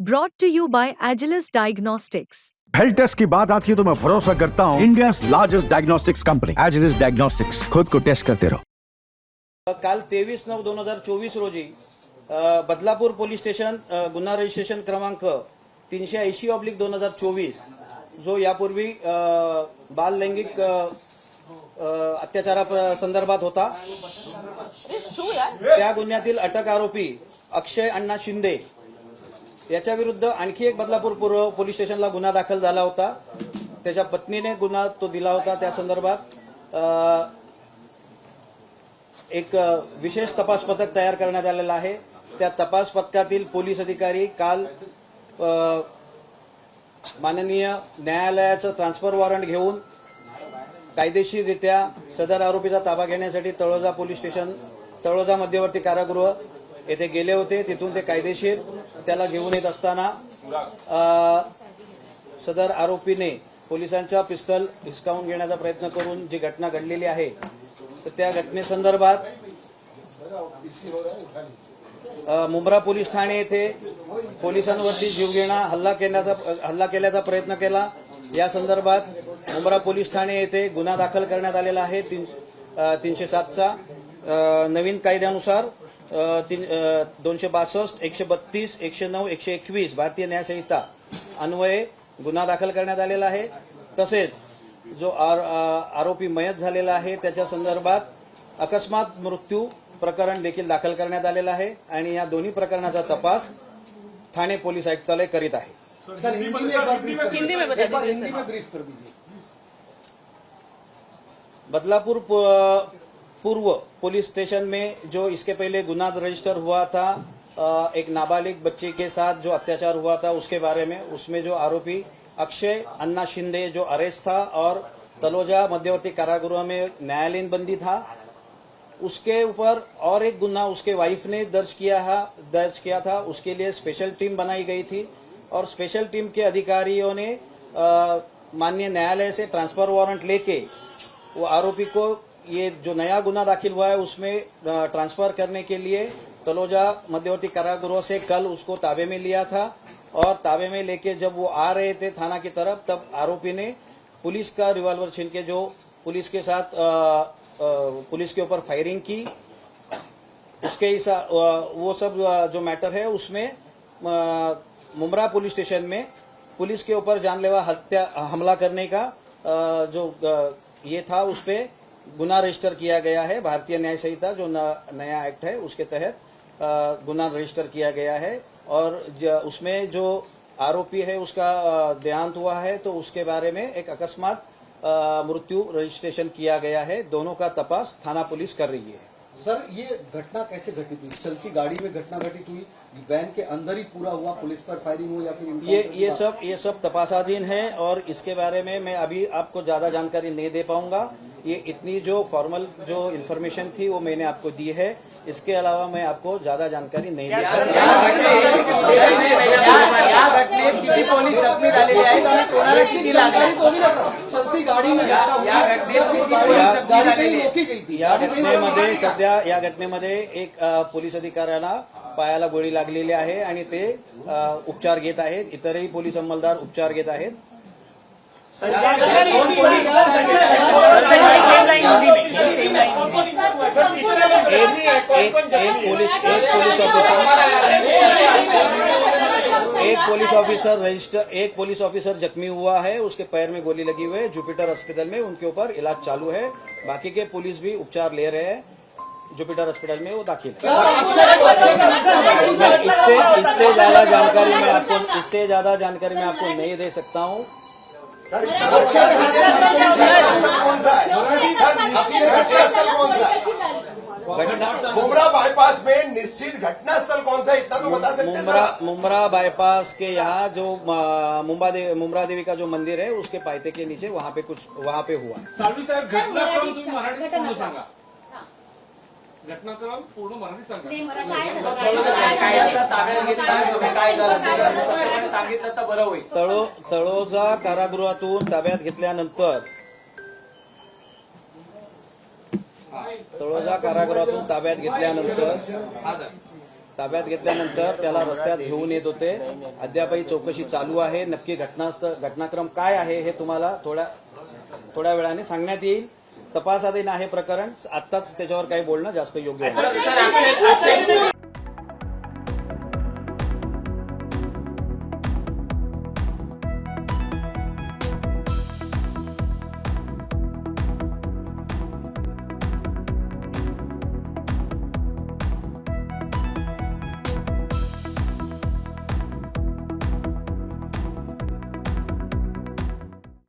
Brought to you by Agilus Diagnostics. Health test की बात आती है तो मैं भरोसा करता हूँ। India largest diagnostics company Agilus diagnostics खुद को टेस्ट करते रहो। काल तेवीस नऊ दोन हज़ार चोवीस रोजी बदलापूर पोलीस स्टेशन गुन्हा रजिस्ट्रेशन क्रमांक तीनशे ऐंशी ऑब्लिक दोन हज़ार चोवीस जो यापूर्वी बाल लैंगिक अत्याचारा संदर्भात होता। त्या गुन्ह्यातील अटक आरोपी अक्षय अण्णा शिंदे याच्या विरुद्ध आणखी एक बदलापूर पूर्व पोलीस स्टेशनला गुन्हा दाखल झाला होता. त्याच्या पत्नीने गुन्हा तो दिला होता. त्या संदर्भात एक विशेष तपास पथक तयार करण्यात आलेलं आहे. त्या तपास पथकातील पोलीस अधिकारी काल माननीय न्यायालयाचं ट्रान्सफर वॉरंट घेऊन कायदेशीररित्या सदर आरोपीचा ताबा घेण्यासाठी तळोजा पोलीस स्टेशन तळोजा मध्यवर्ती कारागृह येथे गेले होते तिथून ते कायदेशीर त्याला घेऊन येत असताना सदर आरोपीने पोलिसांचा पिस्टल हिसकावून घेण्याचा प्रयत्न करून जी घटना घडलेली आहे तर त्या घटनेसंदर्भात मुंब्रा पोलीस ठाणे येथे पोलिसांवरती जीवघेणा हल्ला केल्याचा हल्ला केल्याचा प्रयत्न केला. या संदर्भात मुंब्रा पोलीस ठाणे येथे गुन्हा दाखल करण्यात आलेला आहे तीन तीनशे सातचा नवीन कायद्यानुसार. तीन अ, दोनशे बासष्ट एकशे बत्तीस एकशे नऊ एकशे एकवीस भारतीय न्यायसंहिता अन्वये गुन्हा दाखल करण्यात आलेला आहे. तसेच जो आर- आ- आरोपी मयत झालेला आहे त्याच्या संदर्भात अकस्मात मृत्यू प्रकरण देखील दाखल करण्यात आलेलं आहे आणि या दोन्ही प्रकरणाचा तपास ठाणे पोलीस आयुक्तालय करीत आहे. सर हिंदी में हिंदी में बता दीजिए, बदलापुर प- पूर्व पुलिस स्टेशन में जो इसके पहले गुना रजिस्टर हुआ था एक नाबालिग बच्चे के साथ जो अत्याचार हुआ था, उसके बारे में, उसमें जो आरोपी अक्षय, अन्ना शिंदे जो अरेस्ट था और तलोजा मध्यवर्ती कारागृह में न्यायालयीन बंदी था। उसके ऊपर और एक गुना उसके वाइफ ने दर्ज किया है, दर्ज किया था। उसके लिए स्पेशल टीम बनाई गई थी और स्पेशल टीम के अधिकारियों ने माननीय न्यायालय से ट्रांसफ़र वारंट लेके वो आरोपी को ये जो नया गुना दाखिल हुआ है उसमें ट्रांसफ़र करने के लिए तलोजा मध्यवर्ती कारागृह से कल उसको ताबे में लिया था और ताबे में लेके जब वो आ रहे थे थाना की तरफ़ तब आरोपी ने पुलिस का रिवॉल्वर छीन के जो पुलिस के साथ अ, अ, पुलिस के ऊपर फायरिंग की उसके हिसा अ, वो सब जो मैटर है उसमें मुमरा पुलिस स्टेशन में पुलिस के ऊपर जानलेवा हत्या हमला करने का जो ये था उस पे गुना रजिस्टर किया गया है भारतीय न्याय संहिता जो न- नया एक्ट है उसके तहत गुना रजिस्टर किया गया है और उसमें जो आरोपी है उसका देहांत हुआ है तो उसके बारे में एक अकस्मात मृत्यु रजिस्ट्रेशन किया गया है। दोनों का तपास थाना पुलिस कर रही है। सर ये घटना कैसे घटित हुई? चलती गाड़ी में घटना घटित हुई? वैन के अंदर ही पूरा हुआ पुलिस पर फायरिंग हुई या फिर ये ये सब ये सब तपासाधीन है और इसके बारे में मैं अभी आपको ज़्यादा जानकारी नहीं दे पाऊँगा। ये इतनी जो फॉर्मल जो इन्फॉर्मेशन थी वो मैंने आपको दी है इसके अलावा मैं आपको ज़्यादा जानकारी नहीं दे सकता या घटनेत किती पोलीस जखमी झालेले आहेत आणि कोणाला किती लागले तो नहीं ना सर चलती गाड़ी में या घटनेत किती गाड़ी- पोलीस जखमी गाड़ी झालेले कहीं आहेत? रोकी गई थी या गाड़ी कहीं रोकी घटनेमध्ये सध्या या एक अ, पोलीस अधिकाऱ्याला पायाला गोळी लागलेली आहे आणि ते अ, उपचार घेत आहेत इतरही पोलीस अंमलदार उपचार घेत आहेत एक एक एक पुलिस ऑफिसर एक पुलिस ऑफिसर रजिस्टर एक पुलिस ऑफिसर जख्मी हुआ है उसके पैर में गोली लगी हुई है जुपिटर अस्पताल में उनके ऊपर इलाज चालू है बाकी के पुलिस भी उपचार ले रहे हैं जुपिटर अस्पताल में वो दाखिल है इससे इससे ज़्यादा जानकारी मैं आपको इससे ज़्यादा जानकारी मैं आपको नहीं दे सकता हूँ सर घटनास्थल कौन सा है? सर निश्चित घटनास्थल कौन सा है? मुमरा बाईपास में निश्चित घटनास्थल कौन सा है? इतना तो बता सकते हैं मुमरा सर मुमरा बाईपास के यहाँ जो मुम्बा मुंबा देवी मुमरा देवी का जो मंदिर है उसके पायते के नीचे वहाँ पे कुछ वहाँ पे हुआ। साहब साहेब घटनाक्रम पूर्ण मराठीत बरं होईल. तळोजा कारागृहातून ताब्यात घेतल्यानंतर तळोजा कारागृहातून ताब्यात घेतल्यानंतर ताब्यात घेतल्यानंतर त्याला रस्त्यात घेऊन येत होते. अद्यापही चौकशी चालू आहे. नक्की घटना घटनाक्रम काय आहे हे तुम्हाला थोड्या थोड्या वेळाने सांगण्यात येईल. तपासाधीन आहे प्रकरण. आत्ताच त्याच्यावर काही बोलणं जास्त योग्य आहे.